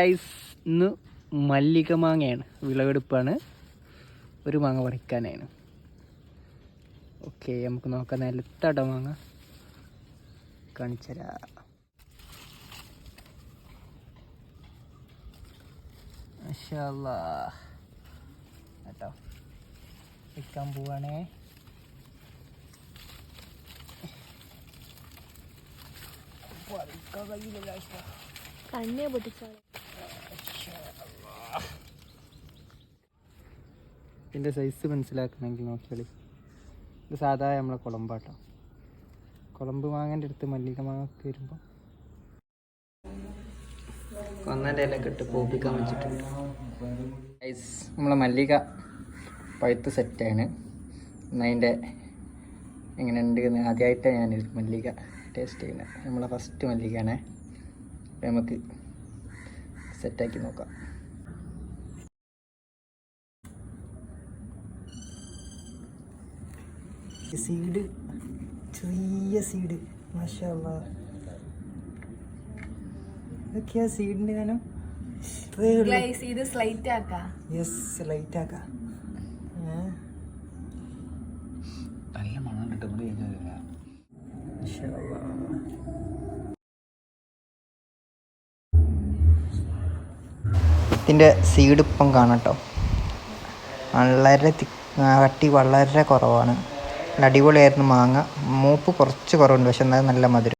Guys ഇന്ന് മല്ലിക മാങ്ങയാണ്. വിളവെടുപ്പാണ്. ഒരു മാങ്ങ പറിക്കാനാണ്. ഓക്കെ നമുക്ക് നോക്കാം. നിലത്തട മാങ്ങ. കാണിച്ചരാ. കേട്ടോ. വിൽക്കാൻ പോവാണേ. കണ്ണേ പൊട്ടിച്ചോളെ. ഇതിന്റെ സൈസ് മനസ്സിലാക്കണമെങ്കിൽ നോക്കിയാൽ ഇത് സാധാ നമ്മളെ കുളമ്പാട്ടോ. കുളമ്പ് മാങ്ങന്റെ അടുത്ത് മല്ലിക മാങ്ങൊക്കെ വരുമ്പോൾ കൊന്നന്റെ ഇലയൊക്കെ ഇട്ട് പോപ്പിക്കാൻ വെച്ചിട്ടുണ്ട് ഐസ് നമ്മളെ മല്ലിക പഴുത്ത് സെറ്റാണ് എന്നതിന്റെ എങ്ങനെ ഉണ്ട് എന്ന് ആദ്യമായിട്ടാണ് ഞാൻ മല്ലിക ടേസ്റ്റ് ചെയ്യുന്നത്. നമ്മളെ ഫസ്റ്റ് മല്ലികയാണ്. നമുക്ക് സെറ്റാക്കി നോക്കാം. സീഡ് ചെറിയ സീഡ് മാഷല്ല ഇതൊക്കെയാ സീഡിന്റെ കാനം ഇത് സ്ലൈറ്റ് ആക്കാ. യെസ് ലൈറ്റ് ആക്കാം. നല്ല മണം കിട്ടും ഇവിടെ കഴിഞ്ഞാൽ ഇതിന്റെ സീഡ് ഇപ്പം കാണാം കേട്ടോ. വളരെ കട്ടി വളരെ കുറവാണ്. അടിപൊളിയായിരുന്നു മാങ്ങ. മൂപ്പ് കുറച്ച് കുറവുണ്ട് പക്ഷെ എന്നാൽ നല്ല മധുരം.